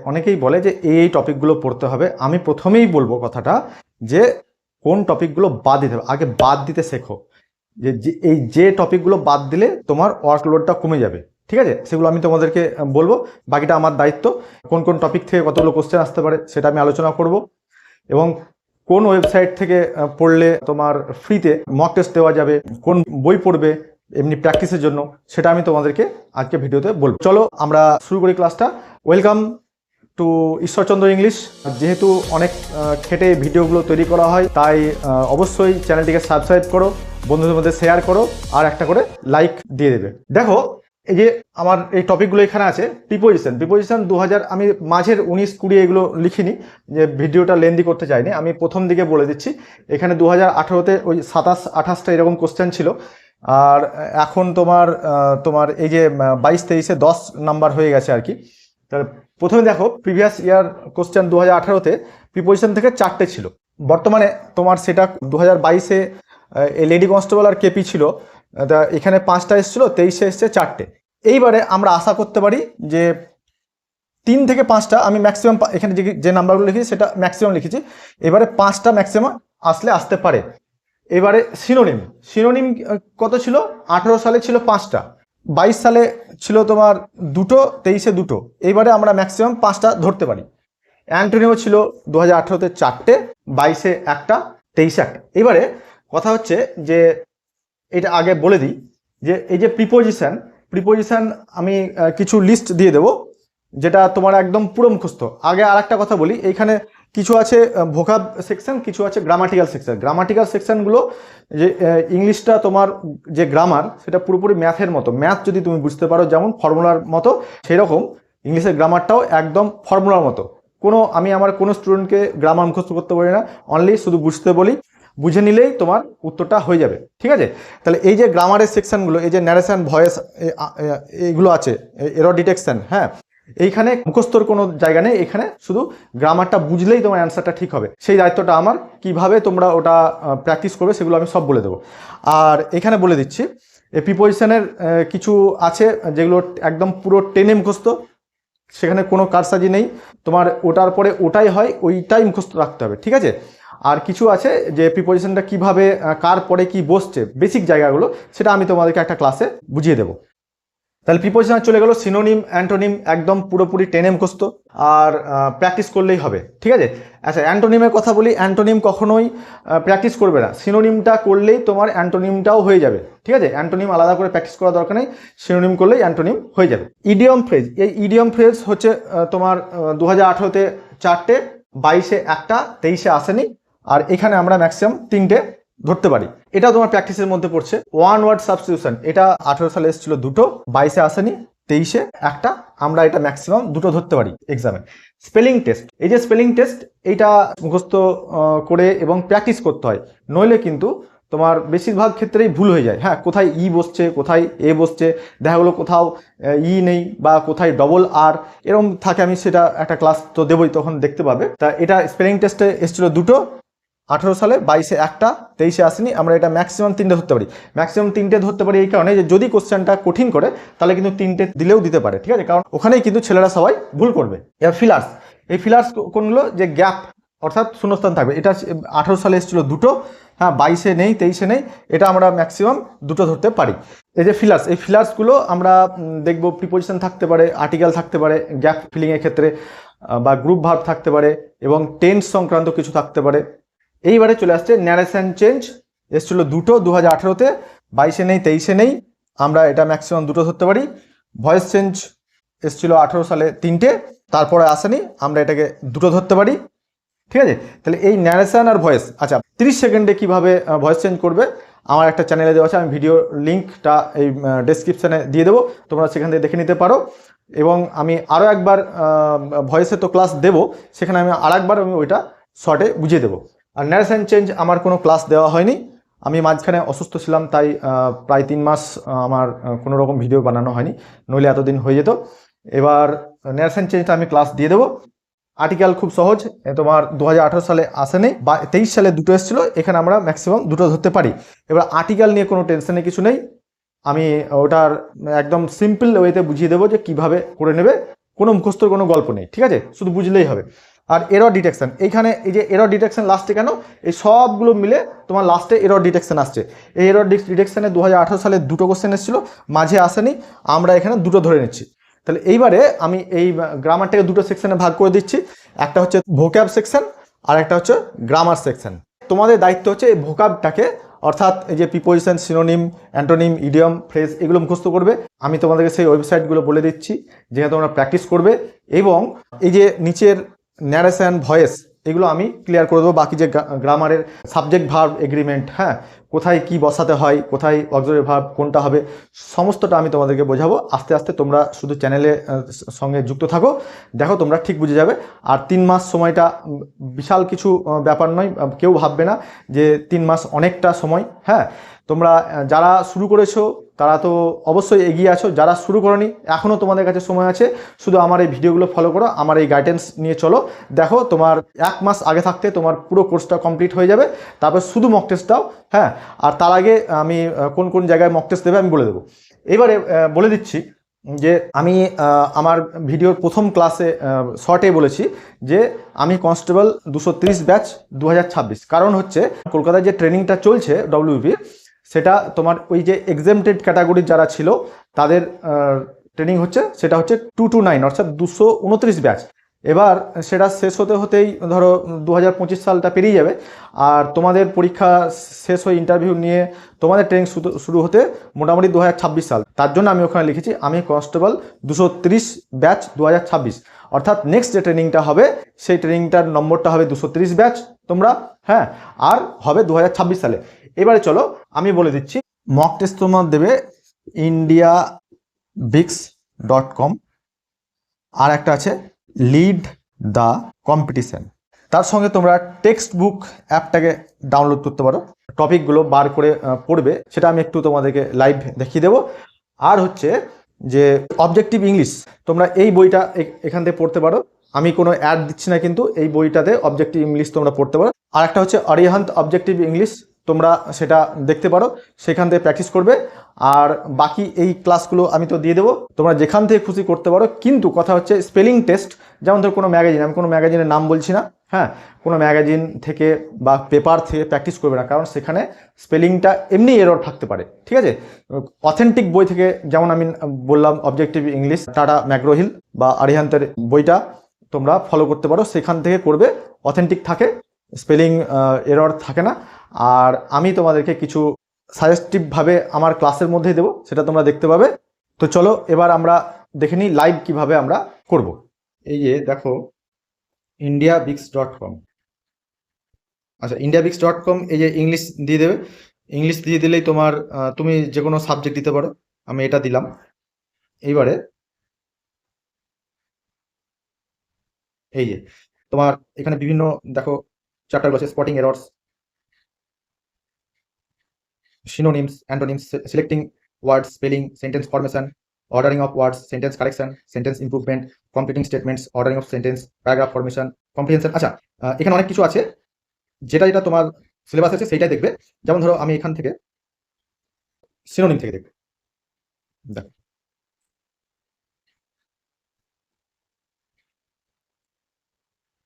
অনেকেই বলে যে এই এই টপিকগুলো পড়তে হবে। আমি প্রথমেই বলব কথাটা যে কোন টপিকগুলো বাদ দিতে হবে। আগে বাদ দিতে শেখো। যে এই যে টপিকগুলো বাদ দিলে তোমার ওয়ার্কলোডটা কমে যাবে। ঠিক আছে? সেগুলো আমি তোমাদেরকে বলব। বাকিটা আমার দায়িত্ব। কোন কোন টপিক থেকে কতগুলো কোশ্চেন আসতে পারে সেটা আমি আলোচনা করব। এবং কোন ওয়েবসাইট থেকে পড়লে তোমার ফ্রিতে মক টেস্ট দেওয়া যাবে, কোন বই পড়বে এমনি প্র্যাকটিসের জন্য, সেটা আমি তোমাদেরকে আজকে ভিডিওতে বলব। চলো আমরা শুরু করি ক্লাসটা ওয়েলকাম টু ঈশ্বরচন্দ্র ইংলিশ। যেহেতু অনেক খেটে ভিডিওগুলো তৈরি করা হয়, তাই অবশ্যই চ্যানেলটিকে সাবস্ক্রাইব করো, বন্ধুদের মধ্যে শেয়ার করো, আর একটা করে লাইক দিয়ে দেবে। দেখো, এই যে আমার এই টপিকগুলো এখানে আছে প্রিপোজিশন প্রিপোজিশন দু আমি মাঝের উনিশ, কুড়ি এগুলো লিখিনি, যে ভিডিওটা লেন্দি করতে চাইনি, আমি প্রথম দিকে বলে দিচ্ছি। এখানে দু হাজার আঠারোতে ওই সাতাশ, আঠাশটা এরকম কোশ্চেন ছিল। আর এখন তোমার তোমার এই যে বাইশ, তেইশে দশ নাম্বার হয়ে গেছে আর কি। তাহলে প্রথমে দেখো প্রিভিয়াস ইয়ার কোশ্চেন দু হাজার আঠারোতে প্রিপোজিশন থেকে চারটে ছিল। বর্তমানে তোমার সেটা দু হাজার বাইশে লেডি কনস্টেবল আর কেপি ছিল, তা এখানে পাঁচটা এসেছিল, তেইশে এসছে চারটে। এইবারে আমরা আশা করতে পারি যে তিন থেকে পাঁচটা আমি ম্যাক্সিমাম এখানে যে যে নাম্বারগুলো লিখেছি সেটা ম্যাক্সিমাম লিখেছি। এবারে পাঁচটা ম্যাক্সিমাম আসলে আসতে পারে। এবারে সিনোনিম সিনোনিম কত ছিল? আঠেরো সালে ছিল পাঁচটা। বাইশ সালে ছিল তোমার দুটো, তেইশে দুটো। এইবারে আমরা ম্যাক্সিমাম পাঁচটা ধরতে পারি। অ্যান্টোনিও ছিল দু হাজার আঠেরোতে চারটে, বাইশে একটা, তেইশে একটা। এবারে কথা হচ্ছে যে, এটা আগে বলে দিই যে, এই যে প্রিপোজিশান প্রিপোজিশান আমি কিছু লিস্ট দিয়ে দেবো, যেটা তোমার একদম পুরো মুখস্থ। আগে আর একটা কথা বলি, এইখানে কিছু আছে ভোকাব সেকশন কিছু আছে গ্রামাটিক্যাল সেকশন গ্রামাটিক্যাল সেকশনগুলো যে ইংলিশটা তোমার যে গ্রামার সেটা পুরোপুরি ম্যাথের মতো। ম্যাথ যদি তুমি বুঝতে পারো, যেমন ফর্মুলার মতো, সেরকম ইংলিশের গ্রামারটাও একদম ফর্মুলার মতো। কোনো, আমি আমার কোনো স্টুডেন্টকে গ্রামার মুখস্থ করতে পারি না। অনলি শুধু বুঝতে বলি, বুঝে নিলেই তোমার উত্তরটা হয়ে যাবে। ঠিক আছে? তাহলে এই যে গ্রামারের সেকশনগুলো এই যে ন্যারেশন ভয়েস এইগুলো আছে এরর ডিটেকশন হ্যাঁ? এইখানে মুখস্থর কোনো জায়গা নেই, এখানে শুধু গ্রামারটা বুঝলেই তোমার অ্যান্সারটা ঠিক হবে। সেই দায়িত্বটা আমার, কীভাবে তোমরা ওটা প্র্যাকটিস করবে সেগুলো আমি সব বলে দেবো। আর এখানে বলে দিচ্ছি, এই প্রিপোজিশনের কিছু আছে যেগুলো একদম পুরো টেনে মুখস্থ, সেখানে কোনো কারসাজি নেই। তোমার ওটার পরে ওটাই হয়, ওইটাই মুখস্থ রাখতে হবে, ঠিক আছে? আর কিছু আছে যে প্রিপোজিশনটা কীভাবে কার পরে কি বসছে বেসিক জায়গাগুলো, সেটা আমি তোমাদেরকে একটা ক্লাসে বুঝিয়ে দেবো। তাহলে প্রিপোজিশন চলে গেল সিনোনিম অ্যান্টোনিম একদম পুরোপুরি টেনে মুখস্থ। আর প্র্যাকটিস করলেই হবে, ঠিক আছে? আচ্ছা অ্যান্টোনিমের কথা বলি অ্যান্টোনিম কখনোই প্র্যাকটিস করবে না। সিনোনিমটা করলেই তোমার অ্যান্টোনিমটাও হয়ে যাবে, ঠিক আছে? অ্যান্টোনিম আলাদা করে প্র্যাকটিস করা দরকার নেই সিনোনিম করলেই অ্যান্টোনিম হয়ে যাবে। ইডিয়ম ফ্রেজ এই ইডিয়ম ফ্রেজ হচ্ছে তোমার দু হাজার আঠেরোতে চারটে, বাইশে একটা, তেইশে আসেনি। আর এখানে আমরা ম্যাক্সিমাম তিনটে ধরতে পারি। এটা তোমার প্র্যাকটিসের মধ্যে পড়ছে। ওয়ান ওয়ার্ড সাবস্টিটিউশন এটা আঠেরো সালে এসেছিল দুটো, বাইশে আসেনি, তেইশে একটা, আমরা এটা ম্যাক্সিমাম দুটো ধরতে পারি এক্সামে স্পেলিং টেস্ট এই যে স্পেলিং টেস্ট এইটা মুখস্থ করে এবং প্র্যাকটিস করতে হয়। নইলে কিন্তু তোমার বেশিরভাগ ক্ষেত্রেই ভুল হয়ে যায়। হ্যাঁ কোথায় ই বসছে, কোথায় এ বসছে, দেখা গেলো কোথাও ই নেই বা কোথায় ডবল আর এরকম থাকে আমি সেটা একটা ক্লাস তো দেবই, তখন দেখতে পাবে। তা এটা স্পেলিং টেস্টে এসেছিল দুটো আঠেরো সালে বাইশে একটা, তেইশে আসেনি, আমরা এটা ম্যাক্সিমাম তিনটে ধরতে পারি। ম্যাক্সিমাম তিনটে ধরতে পারি এই কারণে যে যদি কোশ্চেনটা কঠিন করে, তাহলে কিন্তু তিনটে দিলেও দিতে পারে, ঠিক আছে? কারণ ওখানেই কিন্তু ছেলেরা সবাই ভুল করবে। এবার ফিলার্স এই ফিলার্স কোনগুলো? যে গ্যাপ অর্থাৎ শূন্যস্থান থাকবে। এটা আঠেরো সালে এসেছিল দুটো হ্যাঁ বাইশে নেই, তেইশে নেই, এটা আমরা ম্যাক্সিমাম দুটো ধরতে পারি। এই যে ফিলার্স এই ফিলার্সগুলো আমরা দেখব প্রিপোজিশন থাকতে পারে আর্টিকেল থাকতে পারে গ্যাপ ফিলিংয়ের ক্ষেত্রে বা গ্রুপ ভার্ব থাকতে পারে, এবং টেন্স সংক্রান্ত কিছু থাকতে পারে। এইবারে চলে আসছে ন্যারেশন চেঞ্জ এসেছিল দুটো দু হাজার আঠেরোতে, বাইশে নেই, তেইশে নেই। আমরা এটা ম্যাক্সিমাম দুটো ধরতে পারি। ভয়েস চেঞ্জ এসেছিল আঠেরো সালে তিনটে, তারপরে আসেনি। আমরা এটাকে দুটো ধরতে পারি। ঠিক আছে? তাহলে এই ন্যারেশন আর ভয়েস আচ্ছা তিরিশ সেকেন্ডে কীভাবে ভয়েস চেঞ্জ করবে? আমার একটা চ্যানেলে দেওয়া আছে, আমি ভিডিও লিঙ্কটা এই ডেসক্রিপশানে দিয়ে দেবো। তোমরা সেখান থেকে দেখে নিতে পারো। এবং আমি আরও একবার ভয়েসে তো ক্লাস দেবো। সেখানে আমি আর একবার আমি ওইটা শর্টে বুঝিয়ে দেবো। আর ন্যারেশন চেঞ্জ আমার কোনো ক্লাস দেওয়া হয়নি। আমি মাঝখানে অসুস্থ ছিলাম, তাই প্রায় তিন মাস আমার কোনো রকম ভিডিও বানানো হয়নি। নইলে এতদিন হয়ে যেত। এবার ন্যারেশন চেঞ্জটা আমি ক্লাস দিয়ে দেবো। আর্টিকেল খুব সহজ তোমার দু হাজার আঠেরো সালে আসেনি বা তেইশ সালে দুটো এসেছিল, এখানে আমরা ম্যাক্সিমাম দুটো ধরতে পারি। এবার আর্টিকেল নিয়ে কোনো টেনশনের কিছু নেই। আমি, ওটার একদম সিম্পল ওয়েতে বুঝিয়ে দেবো যে কীভাবে করে নেবে। কোনো মুখস্থর কোনো গল্প নেই, ঠিক আছে? শুধু বুঝলেই হবে। আর এরর ডিটেকশন এইখানে এই যে এরর ডিটেকশন লাস্টে কেন? এই সবগুলো মিলে তোমার লাস্টে এরর ডিটেকশন আসছে। এই এরর ডিটেকশনে দু সালে দুটো কোশ্চেন এসেছিল, মাঝে আসেনি, আমরা এখানে দুটো ধরে নিচ্ছি। তাহলে এইবারে আমি এই গ্রামারটাকে দুটো সেকশানে ভাগ করে দিচ্ছি। একটা হচ্ছে ভোক্যাব সেকশন আর একটা হচ্ছে গ্রামার সেকশন তোমাদের দায়িত্ব হচ্ছে এই ভোকাবটাকে অর্থাৎ এই যে preposition synonym antonym idiom phrase এগুলো মুখস্থ করবে। আমি তোমাদেরকে সেই ওয়েবসাইটগুলো বলে দিচ্ছি, যেখানে তোমরা প্র্যাকটিস করবে। এবং এই যে নিচের ন্যারেশন ভয়েস এগুলো আমি ক্লিয়ার করে দেবো। বাকি যে গ্রামারের সাবজেক্ট ভার্ব এগ্রিমেন্ট হ্যাঁ কোথায় কি বসাতে হয়, কোথায় অক্সিলারি ভাব, কোনটা হবে, সমস্তটা আমি তোমাদেরকে বোঝাবো। আস্তে আস্তে তোমরা শুধু চ্যানেলে সঙ্গে যুক্ত থাকো। দেখো তোমরা ঠিক বুঝে যাবে। আর তিন মাস সময়টা বিশাল কিছু ব্যাপার নয় কেউ ভাববে না যে তিন মাস অনেকটা সময় হ্যাঁ? তোমরা যারা শুরু করেছ, তারা তো অবশ্যই এগিয়ে আছো। যারা শুরু করনি এখনও তোমাদের কাছে সময় আছে। শুধু আমার এই ভিডিওগুলো ফলো করো, আমার এই গাইডেন্স নিয়ে চলো। দেখো, তোমার এক মাস আগে থাকতে তোমার পুরো কোর্সটা কমপ্লিট হয়ে যাবে। তারপর শুধু মক টেস্ট দাও হ্যাঁ? আর তার আগে আমি কোন কোন জায়গায় মক টেস্ট দেবে আমি বলে দেবো। এবারে বলে দিচ্ছি যে আমি আমার ভিডিওর প্রথম ক্লাসে শর্টে বলেছি যে আমি কনস্টেবল দুশো ব্যাচ দু হাজার ছাব্বিশ। কারণ হচ্ছে, কলকাতায় যে ট্রেনিংটা চলছে ডব্লিউপির সেটা তোমার ওই যে এক্সেমটেড ক্যাটাগরির যারা ছিল, তাদের ট্রেনিং হচ্ছে, সেটা হচ্ছে টু টু নাইন অর্থাৎ দুশো উনত্রিশ ব্যাচ এবার সেটা শেষ হতে হতেই ধরো দু হাজার পঁচিশ সালটা পেরিয়ে যাবে। আর তোমাদের পরীক্ষা শেষ হয়ে ইন্টারভিউ নিয়ে তোমাদের ট্রেনিং শুরু- হতে মোটামুটি দু হাজার ছাব্বিশ সাল। তার জন্য আমি ওখানে লিখেছি, আমি কনস্টেবল দুশো ব্যাচ দু হাজার ছাব্বিশ। অর্থাৎ নেক্সট যে ট্রেনিংটা হবে, সেই ট্রেনিংটার নম্বরটা হবে দুশো ব্যাচ তোমরা হ্যাঁ আর হবে দু হাজার ছাব্বিশ সালে। এবারে চলো, আমি বলে দিচ্ছি মক টেস্ট তোমার দেবে ইন্ডিয়া বিক্স ডট কম আর একটা আছে লিড দ্য কম্পিটিশন তার সঙ্গে তোমরা টেক্সট বুক অ্যাপটাকে ডাউনলোড করতে পারো। টপিকগুলো বার করে পড়বে, সেটা আমি একটু তোমাদেরকে লাইভ দেখিয়ে দেবো। আর হচ্ছে যে অবজেক্টিভ ইংলিশ তোমরা এই বইটা এখান থেকে পড়তে পারো। আমি কোনো অ্যাড দিচ্ছি না কিন্তু এই বইটাতে অবজেক্টিভ ইংলিশ তোমরা পড়তে পারো। আর একটা হচ্ছে অরিহান্ত অবজেক্টিভ ইংলিশ তোমরা সেটা দেখতে পারো, সেখান থেকে প্র্যাকটিস করবে। আর বাকি এই ক্লাসগুলো আমি তো দিয়ে দেবো। তোমরা যেখান থেকে খুশি করতে পারো, কিন্তু কথা হচ্ছে স্পেলিং টেস্ট যেমন ধর কোনো ম্যাগাজিন আমি কোনো ম্যাগাজিনের নাম বলছি না হ্যাঁ? কোনো ম্যাগাজিন থেকে বা পেপার থেকে প্র্যাকটিস করবে না, কারণ সেখানে স্পেলিংটা এমনি এরর থাকতে পারে, ঠিক আছে? অথেন্টিক বই থেকে যেমন আমি বললাম অবজেক্টিভ ইংলিশ টাটা ম্যাগ্রোহিল বা আরিহান্তের বইটা তোমরা ফলো করতে পারো, সেখান থেকে করবে। অথেন্টিক থাকে স্পেলিং এরর থাকে না। আর আমি তোমাদেরকে কিছু সাজেস্টিভভাবে আমার ক্লাসের মধ্যেই দেবো, সেটা তোমরা দেখতে পাবে। তো চলো, এবার আমরা দেখে নিই লাইভ কীভাবে আমরা করব। এই যে দেখো ইন্ডিয়া বিক্স ডট কম আচ্ছা ইন্ডিয়া বিক্স ডট কম এই যে ইংলিশ দিয়ে দেবে। ইংলিশ দিয়ে দিলেই তোমার তুমি যে কোনো সাবজেক্ট দিতে পারো। আমি এটা দিলাম। এইবারে এই যে, তোমার এখানে বিভিন্ন, দেখো চ্যাপ্টার আছে spotting errors synonyms, antonyms, se- selecting words, spelling, sentence formation, ordering of words, sentence correction, sentence improvement, completing statements, ordering of sentence, paragraph formation, comprehension আচ্ছা এখানে অনেক কিছু আছে যেটা যেটা তোমার সিলেবাস আছে সেইটাই দেখবে যেমন ধরো আমি এখান থেকে সিনোনিম থেকে দেখবে দেখো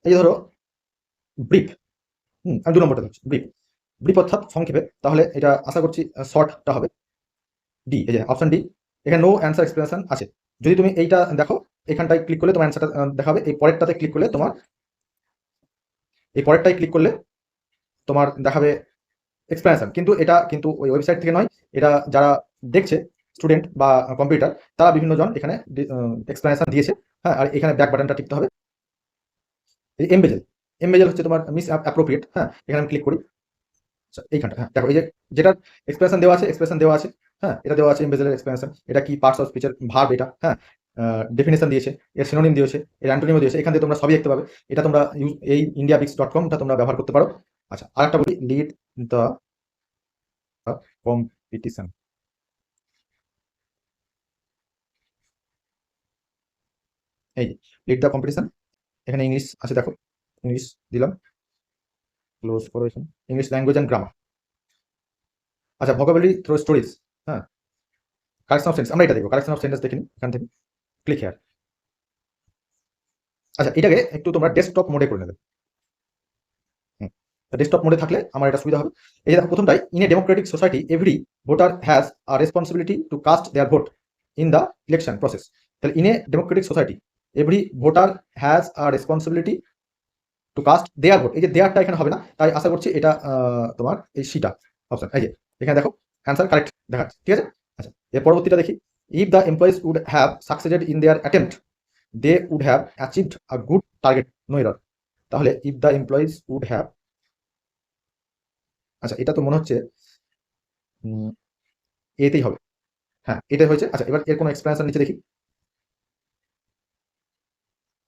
এই ধরো ব্রিফ হুম আমি দু নম্বরটা দিচ্ছি ব্রিফ অর্থাৎ সংক্ষেপে, তাহলে এটা আশা করছি শর্টটা হবে। ডি এই যে অপশন ডি এখানে নো অ্যান্সার এক্সপ্লেনেশন আছে। যদি তুমি এইটা দেখো, এখানটায় ক্লিক করলে তোমার অ্যান্সারটা দেখাবে, এই পরেরটাতে ক্লিক করলে তোমার, এই পরেরটায় ক্লিক করলে তোমার দেখাবে এক্সপ্লেনেশন কিন্তু এটা কিন্তু ওই ওয়েবসাইট থেকে নয়, এটা যারা দেখছে স্টুডেন্ট বা কম্পিউটার তারা বিভিন্ন জন এখানে এক্সপ্লেনেশন দিয়েছে। হ্যাঁ আর এখানে ব্যাক বাটনটা টিপতে হবে। এমবেজেল এমবেজেল হচ্ছে তোমার মিস অ্যাপ্রোপ্রিয়েট হ্যাঁ এখানে আমি ক্লিক করি। এইখানটা হ্যাঁ দেখো যেটা এক্সপ্রেশন দেওয়া আছে এক্সপ্রেশন দেওয়া আছে হ্যাঁ এটা দেওয়া আছে ইমবেজেলের এক্সপ্রেশন এটা কি পার্টস অফ স্পিচের ভার্ব এটা হ্যাঁ ডেফিনেশন দিয়েছে, এর সিনোনিম দিয়েছে, এর অ্যান্টোনিমও দিয়েছে, এখান থেকে তোমরা সবই দেখতে পাবে, এটা তোমরা ইউজ এই ইন্ডিয়া বিক্স ডট কমটা তোমরা ব্যবহার করতে পারো। আচ্ছা আর একটা বলি লিড দ্য কম্পিটিশন এই লিড দ্য কম্পিটিশন এখানে ইংলিশ আছে, দেখো ইংলিশ দিলাম। ক্লোজ করো এখানে ইংলিশ ল্যাঙ্গুয়েজ অ্যান্ড গ্রামার আচ্ছা ভোকাবুলারি থ্রো স্টোরিজ হ্যাঁ? কারেকশন অফ সেন্টেন্স আমরা এটা দেখব। কারেকশন অফ সেন্টেন্স দেখিনি, এখান থেকে। ক্লিক হেয়ার আচ্ছা এটাকে একটু তোমরা ডেস্কটপ মোডে করে নেবে। ডেস্কটপ মোডে থাকলে আমার এটা সুবিধা হবে। এই দেখো, প্রথমটাই in a democratic society every voter has a responsibility to cast their vote in the election process তাহলে in a democratic society every voter has a responsibility to cast their vote এই যে দেয়ারটা এখানে হবে না, তাই আশা করছি এটা তোমার এই সিটা অপশন এই যে, এখানে দেখো অ্যান্সার কারেক্ট দেখাচ্ছে, ঠিক আছে? আচ্ছা এর পরবর্তীটা দেখি। If the employees would have succeeded in their attempt they would have achieved a good target no error তাহলে if the employees would have আচ্ছা এটা তো মনে হচ্ছে এতেই হবে। হ্যাঁ এটাই হয়েছে। আচ্ছা এবার এর কোনো এক্সপ্লেনেশন নিচে দেখি।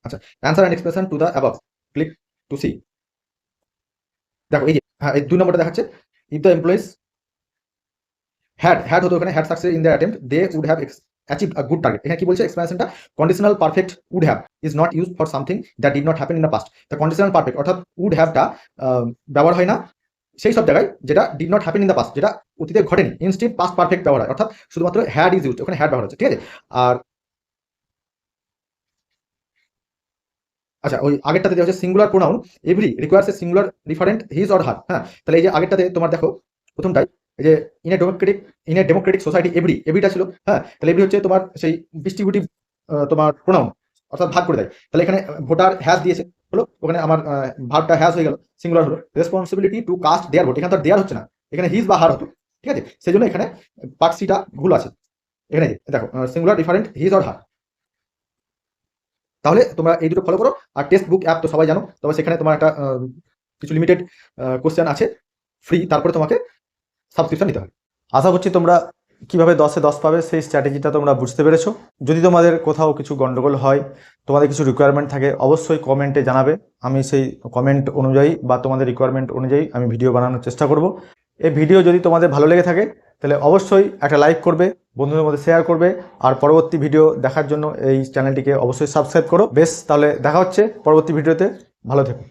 আচ্ছা answer and expression to the above click to see দেখো, এই যে হ্যাঁ এই দুই নম্বরটা দেখাচ্ছে। If the employees had had হতো ওখানে had success in the attempt they would have achieve a good target এখানে কি বলছে? এক্সপ্লেনেশনটা conditional perfect would have is not use for something that did not happen in the past the conditional perfect অর্থাৎ would হ্যাভটা ব্যবহার হয় না, সেই সব জায়গায় যেটা did not happen in the past যেটা অতীতে ঘটেনি। ইনস্টিড পাস্ট পারফেক্ট ব্যবহার হয়। অর্থাৎ শুধুমাত্র হ্যাড ইজ ইউজ ওখানে হ্যাড ব্যবহার হচ্ছে, ঠিক আছে? আর আচ্ছা ওই আগেরটাতে দেওয়া হচ্ছে singular pronoun every requires a singular referent his or her হ্যাঁ? তাহলে এই যে আগেরটাতে তোমার দেখো প্রথমটাই এই যে in a democratic in a democratic society every এভরিটা ছিল হ্যাঁ? তাহলে এভরি হচ্ছে তোমার সেই ডিস্ট্রিবিউটিভ তোমার প্রোনাউন অর্থাৎ ভাগ করে দেয়। তাহলে এখানে ভোটার হ্যাজ দিয়েছে, হলো, ওখানে আমার ভাগটা হ্যাজ হয়ে গেল সিঙ্গুলার হলো। Responsibility to cast their vote এখানে তো দেয়ার হচ্ছে না, এখানে হিজ বা হার হতো, ঠিক আছে? সেই জন্য এখানে পার্ট সিটা ভুল আছে। এখানে দেখো singular different his or her তাহলে তোমরা এই দুটো ফলো করো। আর টেক্সট বুক অ্যাপ তো সবাই জানো, তবে সেখানে তোমার একটা কিছু লিমিটেড কোশ্চেন আছে। ফ্রি তারপরে তোমাকে সাবস্ক্রিপশন নিতে হবে আশা করছি তোমরা কীভাবে দশে দশ পাবে সেই স্ট্র্যাটেজিটা তোমরা বুঝতে পেরেছ। যদি তোমাদের কোথাও কিছু গন্ডগোল হয়, তোমাদের কিছু রিকোয়ারমেন্ট থাকে, অবশ্যই কমেন্টে জানাবে। আমি সেই কমেন্ট অনুযায়ী বা তোমাদের রিকোয়ারমেন্ট অনুযায়ী আমি ভিডিও বানানোর চেষ্টা করব। এই ভিডিও যদি তোমাদের ভালো লেগে থাকে তাহলে অবশ্যই একটা লাইক করবে, বন্ধুদের মধ্যে শেয়ার করবে, আর পরবর্তী ভিডিও দেখার জন্য এই চ্যানেলটিকে অবশ্যই সাবস্ক্রাইব করো। বেশ, তাহলে দেখা হচ্ছে পরবর্তী ভিডিওতে ভালো থেকো।